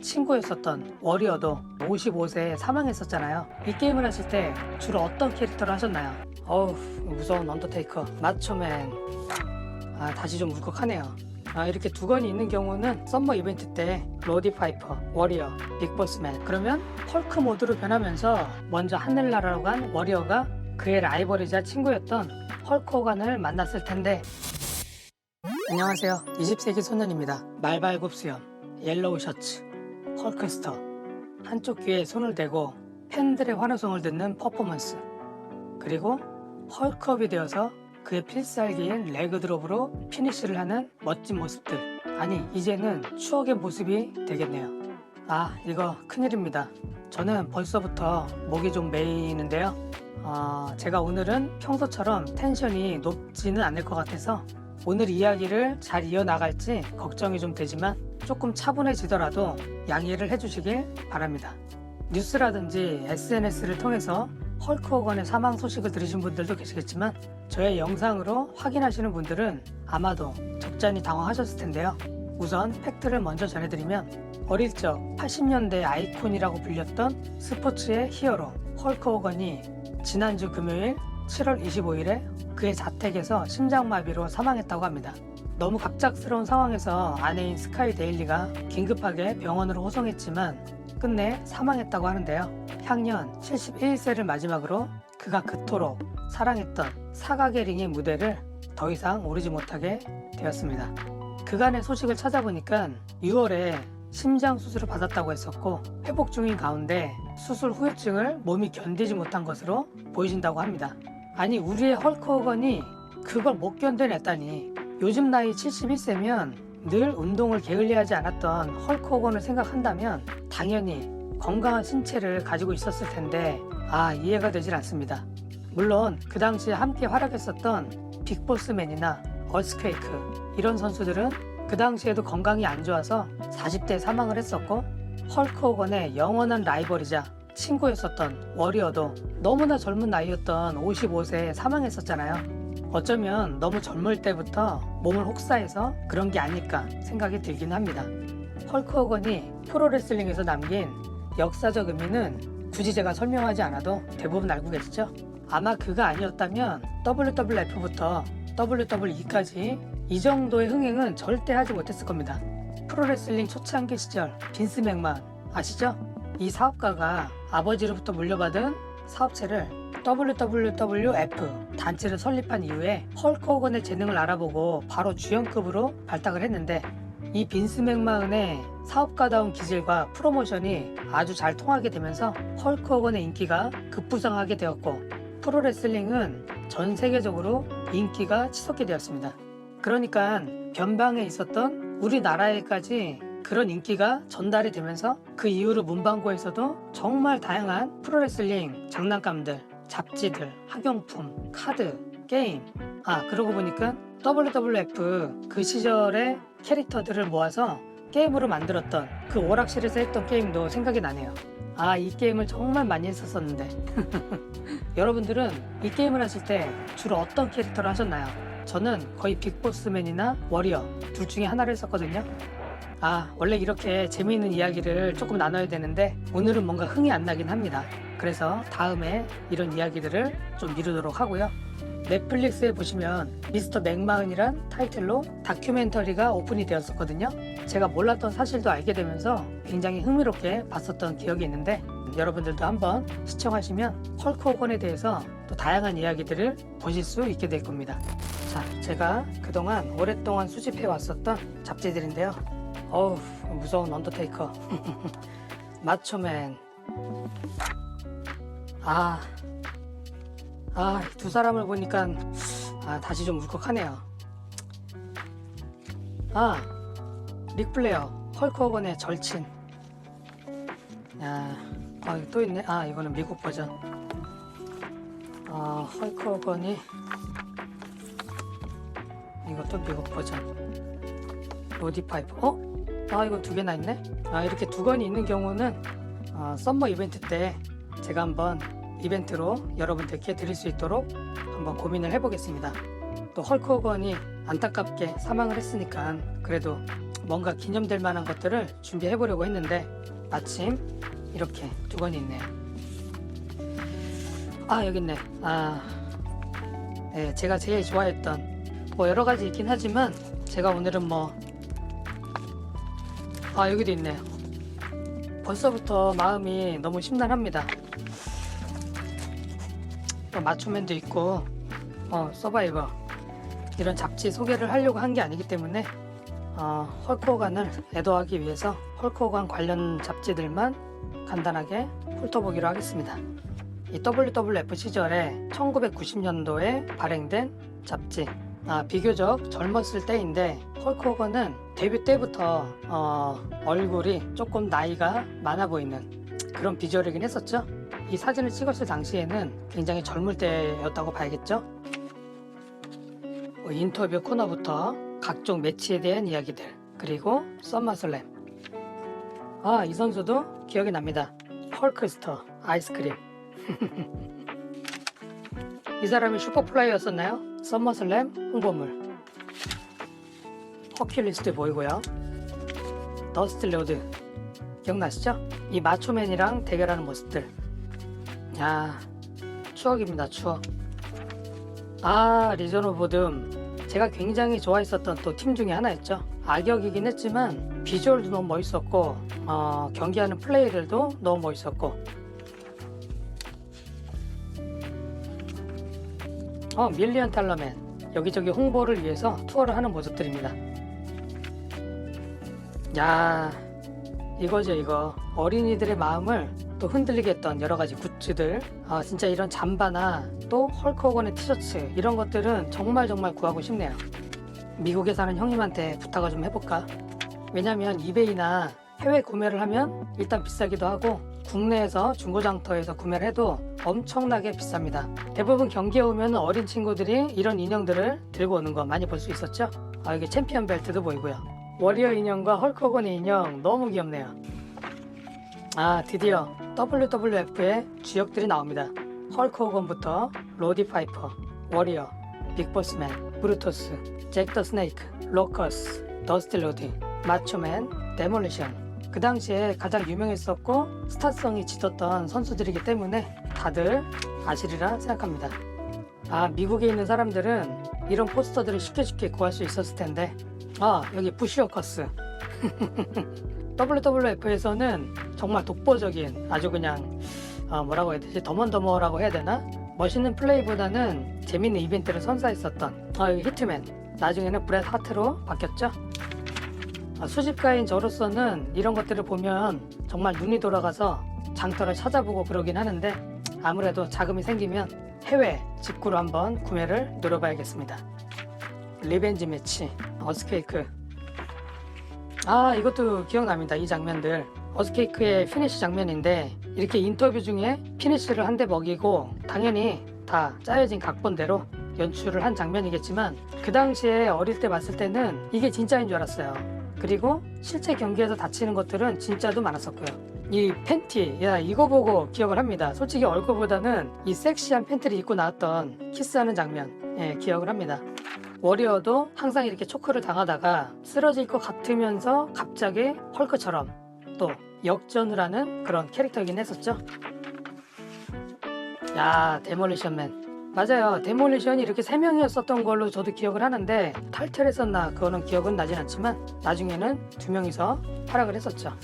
친구였었던 워리어도 55세에 사망했었잖아요. 이 게임을 하실 때 주로 어떤 캐릭터를 하셨나요? 어우 무서운 언더테이커, 마초맨. 아 다시 좀 울컥하네요. 아, 이렇게 두 건이 있는 경우는 썸머 이벤트 때 로디 파이퍼, 워리어, 빅보스맨 그러면 헐크 모드로 변하면서 먼저 하늘나라로 간 워리어가 그의 라이벌이자 친구였던 헐크 호간을 만났을 텐데 안녕하세요 20세기 소년입니다 말발굽 수염, 옐로우 셔츠, 헐크스터 한쪽 귀에 손을 대고 팬들의 환호성을 듣는 퍼포먼스 그리고 헐크업이 되어서 그의 필살기인 레그드롭으로 피니쉬를 하는 멋진 모습들. 아니, 이제는 추억의 모습이 되겠네요. 아, 이거 큰일입니다. 저는 벌써부터 목이 좀 메이는데요. 어, 제가 오늘은 평소처럼 텐션이 높지는 않을 것 같아서 오늘 이야기를 잘 이어나갈지 걱정이 좀 되지만 조금 차분해지더라도 양해를 해주시길 바랍니다. 뉴스라든지 SNS를 통해서 헐크 호건의 사망 소식을 들으신 분들도 계시겠지만 저의 영상으로 확인하시는 분들은 아마도 적잖이 당황하셨을 텐데요. 우선 팩트를 먼저 전해드리면 어릴 적 80년대 아이콘이라고 불렸던 스포츠의 히어로 헐크 호건이 지난주 금요일 7월 25일에 그의 자택에서 심장마비로 사망했다고 합니다. 너무 갑작스러운 상황에서 아내인 스카이 데일리가 긴급하게 병원으로 호송했지만 끝내 사망했다고 하는데요. 향년 71세를 마지막으로 그가 그토록 사랑했던 사각의 링의 무대를 더 이상 오르지 못하게 되었습니다. 그간의 소식을 찾아보니까 6월에 심장 수술을 받았다고 했었고 회복 중인 가운데 수술 후유증을 몸이 견디지 못한 것으로 보여진다고 합니다. 아니 우리의 헐크 호건이 그걸 못 견뎌냈다니 요즘 나이 71세면 늘 운동을 게을리하지 않았던 헐크 호건을 생각한다면 당연히 건강한 신체를 가지고 있었을 텐데 아 이해가 되질 않습니다. 물론 그 당시에 함께 활약했었던 빅보스맨이나 얼스퀘이크 이런 선수들은 그 당시에도 건강이 안 좋아서 40대에 사망을 했었고 헐크 호건의 영원한 라이벌이자 친구였었던 워리어도 너무나 젊은 나이였던 55세에 사망했었잖아요. 어쩌면 너무 젊을 때부터 몸을 혹사해서 그런 게 아닐까 생각이 들긴 합니다. 헐크 호건이 프로레슬링에서 남긴 역사적 의미는 굳이 제가 설명하지 않아도 대부분 알고 계시죠? 아마 그가 아니었다면 WWF부터 WWE까지 이 정도의 흥행은 절대 하지 못했을 겁니다. 프로레슬링 초창기 시절 빈스 맥만 아시죠? 이 사업가가 아버지로부터 물려받은 사업체를 WWF 단체를 설립한 이후에 헐크 호건의 재능을 알아보고 바로 주연급으로 발탁을 했는데 이 빈스 맥마은의 사업가다운 기질과 프로모션이 아주 잘 통하게 되면서 헐크 호건의 인기가 급부상하게 되었고 프로레슬링은 전 세계적으로 인기가 치솟게 되었습니다. 그러니까 변방에 있었던 우리나라에까지 그런 인기가 전달이 되면서 그 이후로 문방구에서도 정말 다양한 프로레슬링 장난감들, 잡지들, 학용품, 카드, 게임. 아, 그러고 보니까 WWF 그 시절의 캐릭터들을 모아서 게임으로 만들었던 그 오락실에서 했던 게임도 생각이 나네요. 아, 이 게임을 정말 많이 했었었는데. 여러분들은 이 게임을 하실 때 주로 어떤 캐릭터를 하셨나요? 저는 거의 빅보스맨이나 워리어 둘 중에 하나를 했었거든요. 아, 원래 이렇게 재미있는 이야기를 조금 나눠야 되는데 오늘은 뭔가 흥이 안 나긴 합니다. 그래서 다음에 이런 이야기들을 좀 미루도록 하고요. 넷플릭스에 보시면 미스터 맥마은이란 타이틀로 다큐멘터리가 오픈이 되었었거든요. 제가 몰랐던 사실도 알게 되면서 굉장히 흥미롭게 봤었던 기억이 있는데 여러분들도 한번 시청하시면 헐크 호건에 대해서 또 다양한 이야기들을 보실 수 있게 될 겁니다. 자, 제가 그동안 오랫동안 수집해 왔었던 잡지들인데요. 어우, 무서운 언더테이커. 마초맨. 아, 아, 두 사람을 보니까 아, 다시 좀 울컥하네요. 아, 릭플레어, 헐크 호건의 절친. 야, 아, 이거 또 있네. 아, 이거는 미국 버전. 아, 헐크 호건이 이것도 미국 버전. 로디 파이프. 어? 아, 이거 두 개나 있네. 아, 이렇게 두 건이 있는 경우는 어, 썸머 이벤트 때 제가 한번 이벤트로 여러분들께 드릴 수 있도록 한번 고민을 해보겠습니다. 또 헐크 호건이 안타깝게 사망을 했으니까 그래도 뭔가 기념될 만한 것들을 준비해 보려고 했는데 마침 이렇게 두 권이 있네요. 아 여기 있네. 아, 네 제가 제일 좋아했던 뭐 여러 가지 있긴 하지만 제가 오늘은 뭐 아 여기도 있네요. 벌써부터 마음이 너무 심란합니다. 또 맞춤맨도 있고 어 서바이버 이런 잡지 소개를 하려고 한 게 아니기 때문에 어, 헐크호간을 애도하기 위해서 헐크호간 관련 잡지들만 간단하게 훑어보기로 하겠습니다. 이 WWF 시절에 1990년도에 발행된 잡지 아, 비교적 젊었을 때인데 헐크 호건은 데뷔 때부터 어, 얼굴이 조금 나이가 많아 보이는 그런 비주얼이긴 했었죠. 이 사진을 찍었을 당시에는 굉장히 젊을 때였다고 봐야겠죠. 뭐 인터뷰 코너부터 각종 매치에 대한 이야기들 그리고 썸머슬램 아 이 선수도 기억이 납니다. 헐크스터 아이스크림 이 사람이 슈퍼플라이였었나요? 썸머슬램 홍보물. 허큘리스도 보이고요. 더스틸로드. 기억나시죠? 이 마초맨이랑 대결하는 모습들. 야 추억입니다 추억. 아 리전 오브 보듬 제가 굉장히 좋아했었던 또 팀 중에 하나였죠. 악역이긴 했지만 비주얼도 너무 멋있었고 어, 경기하는 플레이들도 너무 멋있었고 어 밀리언 탈러맨. 여기저기 홍보를 위해서 투어를 하는 모습들입니다. 야 이거죠 이거. 어린이들의 마음을 또 흔들리게 했던 여러 가지 굿즈들. 아 진짜 이런 잠바나 또 헐크 호건의 티셔츠 이런 것들은 정말 정말 구하고 싶네요. 미국에 사는 형님한테 부탁을 좀 해볼까? 왜냐면 이베이나 해외 구매를 하면 일단 비싸기도 하고 국내에서 중고장터에서 구매를 해도 엄청나게 비쌉니다. 대부분 경기에 오면 어린 친구들이 이런 인형들을 들고 오는 거 많이 볼 수 있었죠? 아 여기 챔피언 벨트도 보이고요. 워리어 인형과 헐크호건의 인형 너무 귀엽네요. 아 드디어 WWF의 주역들이 나옵니다. 헐크 호건부터 로디 파이퍼, 워리어, 빅보스맨, 브루토스, 잭 더 스네이크, 로커스, 더스틸 로디, 마초맨, 데몰리션 그 당시에 가장 유명했었고 스타성이 짙었던 선수들이기 때문에 다들 아시리라 생각합니다. 아 미국에 있는 사람들은 이런 포스터들을 쉽게 쉽게 구할 수 있었을 텐데. 아 여기 부시어커스. WWF에서는 정말 독보적인 아주 그냥 어, 뭐라고 해야 되지? 더먼더머라고 해야 되나? 멋있는 플레이보다는 재밌는 이벤트를 선사했었던 어, 이 히트맨. 나중에는 브렛 하트로 바뀌었죠? 어, 수집가인 저로서는 이런 것들을 보면 정말 눈이 돌아가서 장터를 찾아보고 그러긴 하는데 아무래도 자금이 생기면 해외 직구로 한번 구매를 노려봐야겠습니다. 리벤지 매치 어스케이크. 아 이것도 기억납니다 이 장면들. 어스케이크의 피니시 장면인데 이렇게 인터뷰 중에 피니시를 한 대 먹이고 당연히 다 짜여진 각본대로 연출을 한 장면이겠지만 그 당시에 어릴 때 봤을 때는 이게 진짜인 줄 알았어요 그리고 실제 경기에서 다치는 것들은 진짜도 많았었고요 이 팬티 야 이거 보고 기억을 합니다 솔직히 얼굴보다는 이 섹시한 팬티를 입고 나왔던 키스하는 장면 예 기억을 합니다 워리어도 항상 이렇게 초크를 당하다가 쓰러질 것 같으면서 갑자기 헐크처럼 또 역전을 하는 그런 캐릭터이긴 했었죠. 야, 데몰리션맨. 맞아요. 데몰리션이 이렇게 세 명이었었던 걸로 저도 기억을 하는데 탈퇴했었나 그거는 기억은 나진 않지만 나중에는 두 명이서 활약을 했었죠.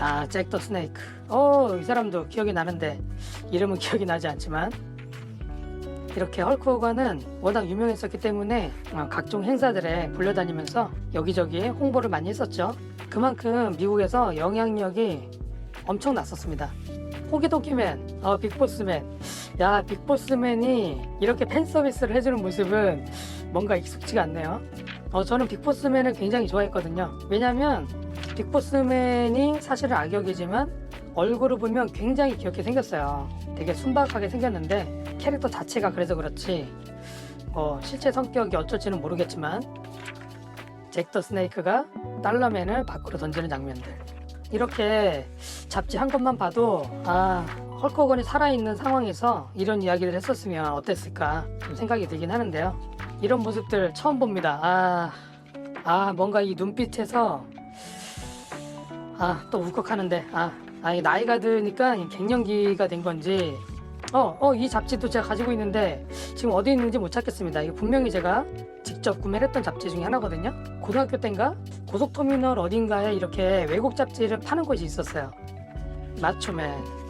아, 잭 더 스네이크. 어, 이 사람도 기억이 나는데 이름은 기억이 나지 않지만 이렇게 헐크 호건은 워낙 유명했었기 때문에 어, 각종 행사들에 불려다니면서 여기저기 홍보를 많이 했었죠. 그만큼 미국에서 영향력이 엄청 났었습니다. 호기도끼맨, 어, 빅보스맨. 야, 빅보스맨이 이렇게 팬 서비스를 해주는 모습은 뭔가 익숙지가 않네요. 어, 저는 빅보스맨을 굉장히 좋아했거든요. 왜냐면 빅보스맨이 사실은 악역이지만 얼굴을 보면 굉장히 귀엽게 생겼어요. 되게 순박하게 생겼는데 캐릭터 자체가 그래서 그렇지 뭐 실제 성격이 어쩔지는 모르겠지만 잭 더 스네이크가 달러맨을 밖으로 던지는 장면들 이렇게 잡지 한 것만 봐도 아 헐크 호건이 살아있는 상황에서 이런 이야기를 했었으면 어땠을까 좀 생각이 들긴 하는데요 이런 모습들 처음 봅니다 아 아 뭔가 이 눈빛에서 아 또 울컥하는데 아, 아이 나이가 드니까 이 갱년기가 된 건지 어 어 이 잡지도 제가 가지고 있는데 지금 어디 있는지 못 찾겠습니다. 이거 분명히 제가 직접 구매를 했던 잡지 중에 하나거든요. 고등학교 때인가 고속터미널 어딘가에 이렇게 외국 잡지를 파는 곳이 있었어요. 마초맨.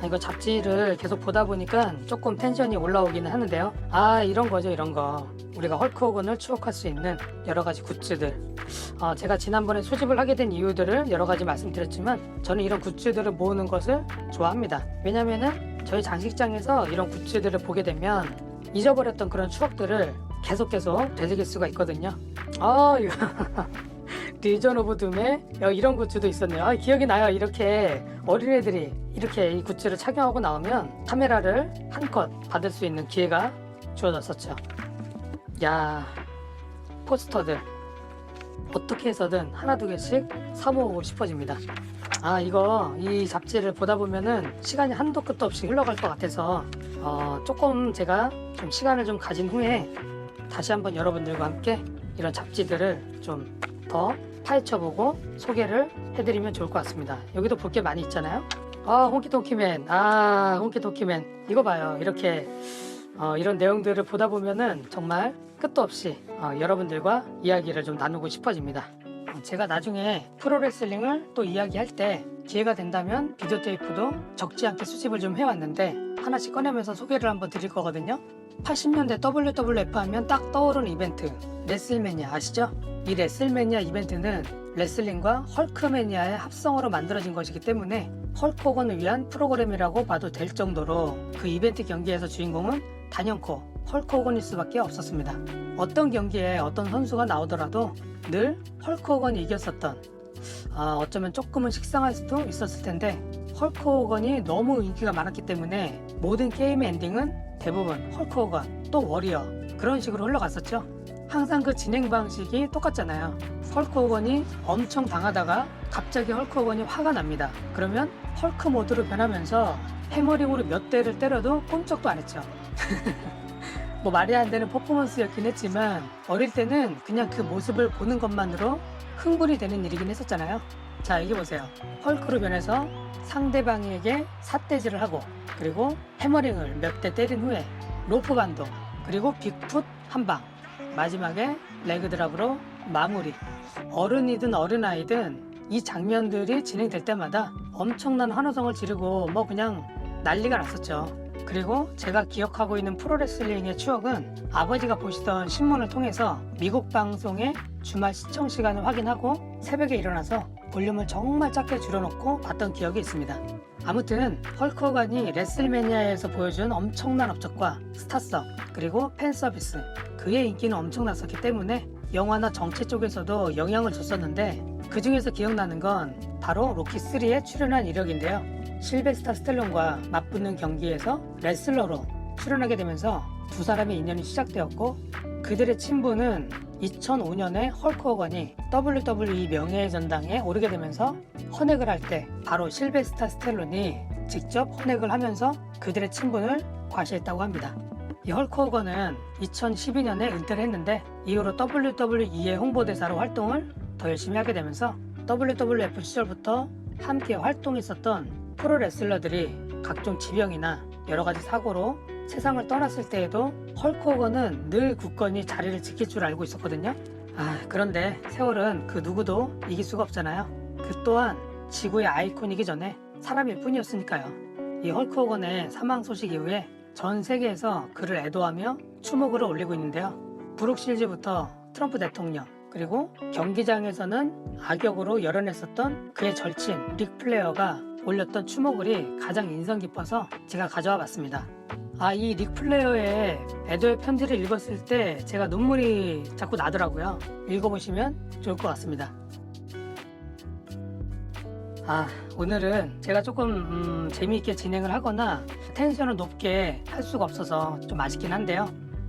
아, 이거 잡지를 계속 보다 보니까 조금 텐션이 올라오기는 하는데요. 아 이런 거죠 이런 거. 우리가 헐크 호건을 추억할 수 있는 여러 가지 굿즈들. 어, 제가 지난번에 소집을 하게 된 이유들을 여러 가지 말씀드렸지만 저는 이런 굿즈들을 모으는 것을 좋아합니다. 왜냐면은 저희 장식장에서 이런 굿즈들을 보게 되면 잊어버렸던 그런 추억들을 계속 계속 되새길 수가 있거든요. 아 이거 리전 오브 둠에 야, 이런 굿즈도 있었네요. 아, 기억이 나요. 이렇게 어린애들이 이렇게 이 굿즈를 착용하고 나오면 카메라를 한컷 받을 수 있는 기회가 주어졌었죠. 야 포스터들 어떻게 해서든 하나 두 개씩 사 모으고 싶어집니다. 아 이거 이 잡지를 보다 보면은 시간이 한도 끝도 없이 흘러갈 것 같아서 어, 조금 제가 좀 시간을 좀 가진 후에 다시 한번 여러분들과 함께 이런 잡지들을 좀 더 파헤쳐보고 소개를 해드리면 좋을 것 같습니다. 여기도 볼 게 많이 있잖아요. 아 홍키도키맨, 아 홍키도키맨 이거 봐요. 이렇게 어, 이런 내용들을 보다 보면은 정말 끝도 없이 어, 여러분들과 이야기를 좀 나누고 싶어집니다. 어, 제가 나중에 프로레슬링을 또 이야기할 때 기회가 된다면 비디오 테이프도 적지 않게 수집을 좀 해왔는데 하나씩 꺼내면서 소개를 한번 드릴 거거든요. 80년대 WWF 하면 딱 떠오르는 이벤트 레슬매니아 아시죠? 이 레슬매니아 이벤트는 레슬링과 헐크매니아의 합성으로 만들어진 것이기 때문에 헐크 호건을 위한 프로그램이라고 봐도 될 정도로 그 이벤트 경기에서 주인공은 단연코 헐크 호건일 수밖에 없었습니다. 어떤 경기에 어떤 선수가 나오더라도 늘 헐크 호건이 이겼었던 아, 어쩌면 조금은 식상할 수도 있었을 텐데 헐크 호건이 너무 인기가 많았기 때문에 모든 게임의 엔딩은 대부분 헐크 호건 또 워리어 그런 식으로 흘러갔었죠. 항상 그 진행 방식이 똑같잖아요. 헐크 호건이 엄청 당하다가 갑자기 헐크 호건이 화가 납니다. 그러면 헐크 모드로 변하면서 해머링으로 몇 대를 때려도 꼼짝도 안 했죠. 뭐 말이 안 되는 퍼포먼스였긴 했지만 어릴 때는 그냥 그 모습을 보는 것만으로 흥분이 되는 일이긴 했었잖아요. 자, 여기 보세요. 헐크로 변해서 상대방에게 삿대질을 하고 그리고 해머링을 몇 대 때린 후에 로프 반동 그리고 빅풋 한 방 마지막에 레그 드랍으로 마무리 어른이든 어린아이든 이 장면들이 진행될 때마다 엄청난 환호성을 지르고 뭐 그냥 난리가 났었죠. 그리고 제가 기억하고 있는 프로레슬링의 추억은 아버지가 보시던 신문을 통해서 미국 방송의 주말 시청 시간을 확인하고 새벽에 일어나서 볼륨을 정말 작게 줄여놓고 봤던 기억이 있습니다. 아무튼 헐크 호간이 레슬매니아에서 보여준 엄청난 업적과 스타성 그리고 팬 서비스 그의 인기는 엄청났었기 때문에 영화나 정치 쪽에서도 영향을 줬었는데 그 중에서 기억나는 건 바로 로키 3에 출연한 이력인데요. 실베스타 스텔론과 맞붙는 경기에서 레슬러로 출연하게 되면서 두 사람의 인연이 시작되었고 그들의 친분은 2005년에 헐크 호건이 WWE 명예의 전당에 오르게 되면서 헌액을 할 때 바로 실베스타 스텔론이 직접 헌액을 하면서 그들의 친분을 과시했다고 합니다. 이 헐크 호건은 2012년에 은퇴를 했는데 이후로 WWE의 홍보대사로 활동을 더 열심히 하게 되면서 WWF 시절부터 함께 활동했었던 프로 레슬러들이 각종 지병이나 여러 가지 사고로 세상을 떠났을 때에도 헐크 호건은 늘 굳건히 자리를 지킬 줄 알고 있었거든요. 아, 그런데 세월은 그 누구도 이길 수가 없잖아요. 그 또한 지구의 아이콘이기 전에 사람일 뿐이었으니까요. 이 헐크 호건의 사망 소식 이후에 전 세계에서 그를 애도하며 추모글을 올리고 있는데요. 브룩 실즈부터 트럼프 대통령 그리고 경기장에서는 악역으로 열연했었던 그의 절친 릭 플레어가 올렸던 추모글이 가장 인상 깊어서 제가 가져와 봤습니다. 아, 이 릭 플레어의 애도의 편지를 읽었을 때 제가 눈물이 자꾸 나더라고요. 읽어보시면 좋을 것 같습니다. 아, 오늘은 제가 조금 음, 재미있게 진행을 하거나 텐션을 높게 할 수가 없어서 좀 아쉽긴 한데요.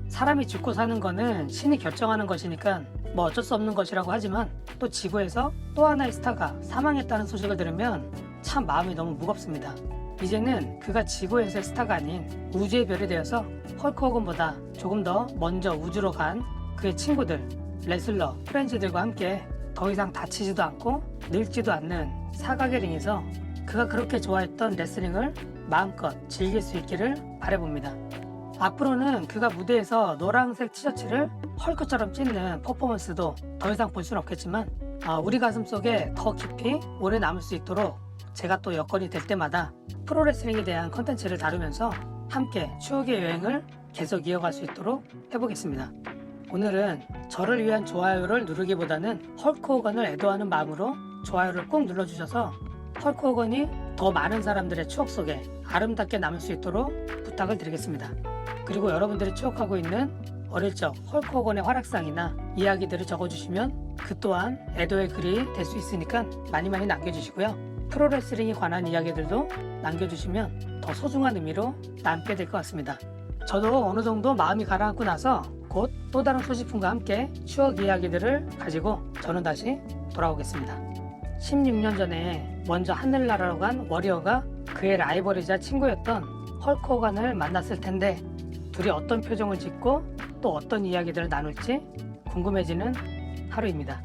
사람이 죽고 사는 거는 신이 결정하는 것이니까 뭐 어쩔 수 없는 것이라고 하지만 또 지구에서 또 하나의 스타가 사망했다는 소식을 들으면 참 마음이 너무 무겁습니다. 이제는 그가 지구에서의 스타가 아닌 우주의 별이 되어서 헐크 호건보다 조금 더 먼저 우주로 간 그의 친구들 레슬러 프렌즈들과 함께 더 이상 다치지도 않고 늙지도 않는 사각의 링에서 그가 그렇게 좋아했던 레슬링을 마음껏 즐길 수 있기를 바라봅니다. 앞으로는 그가 무대에서 노란색 티셔츠를 헐크처럼 찢는 퍼포먼스도 더 이상 볼 수는 없겠지만 아, 우리 가슴 속에 더 깊이 오래 남을 수 있도록 제가 또 여건이 될 때마다 프로레슬링에 대한 컨텐츠를 다루면서 함께 추억의 여행을 계속 이어갈 수 있도록 해보겠습니다. 오늘은 저를 위한 좋아요를 누르기보다는 헐크 호건을 애도하는 마음으로 좋아요를 꼭 눌러주셔서 헐크 호건이 더 많은 사람들의 추억 속에 아름답게 남을 수 있도록 부탁을 드리겠습니다. 그리고 여러분들이 추억하고 있는 어릴 적 헐크 호건의 활약상이나 이야기들을 적어주시면 그 또한 애도의 글이 될 수 있으니까 많이 많이 남겨주시고요. 프로레슬링에 관한 이야기들도 남겨주시면 더 소중한 의미로 남게 될 것 같습니다. 저도 어느 정도 마음이 가라앉고 나서 곧 또 다른 소지품과 함께 추억 이야기들을 가지고 저는 다시 돌아오겠습니다. 16년 전에 먼저 하늘나라로 간 워리어가 그의 라이벌이자 친구였던 헐크 호간을 만났을 텐데 둘이 어떤 표정을 짓고 또 어떤 이야기들을 나눌지 궁금해지는 하루입니다.